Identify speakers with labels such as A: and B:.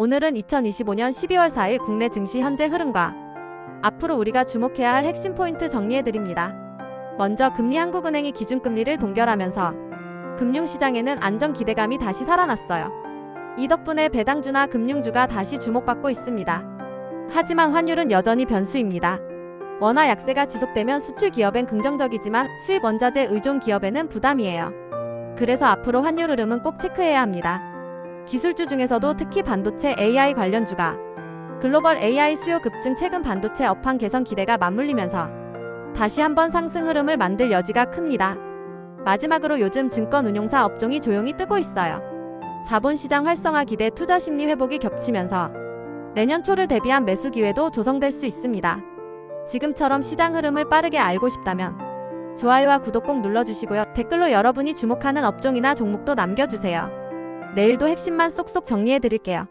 A: 오늘은 2025년 12월 4일 국내 증시 현재 흐름과 앞으로 우리가 주목해야 할 핵심 포인트 정리해 드립니다. 먼저 금리 한국은행이 기준금리를 동결하면서 금융시장에는 안정 기대감이 다시 살아났어요. 이 덕분에 배당주나 금융주가 다시 주목받고 있습니다. 하지만 환율은 여전히 변수입니다. 원화 약세가 지속되면 수출 기업엔 긍정적이지만 수입 원자재 의존 기업에는 부담이에요. 그래서 앞으로 환율 흐름은 꼭 체크해야 합니다. 기술주 중에서도 특히 반도체 AI 관련주가 글로벌 AI 수요 급증 최근 반도체 업황 개선 기대가 맞물리면서 다시 한번 상승 흐름을 만들 여지가 큽니다. 마지막으로 요즘 증권 운용사 업종이 조용히 뜨고 있어요. 자본시장 활성화 기대 투자 심리 회복이 겹치면서 내년 초를 대비한 매수 기회도 조성될 수 있습니다. 지금처럼 시장 흐름을 빠르게 알고 싶다면 좋아요와 구독 꼭 눌러주시고요. 댓글로 여러분이 주목하는 업종이나 종목도 남겨주세요. 내일도 핵심만 쏙쏙 정리해 드릴게요.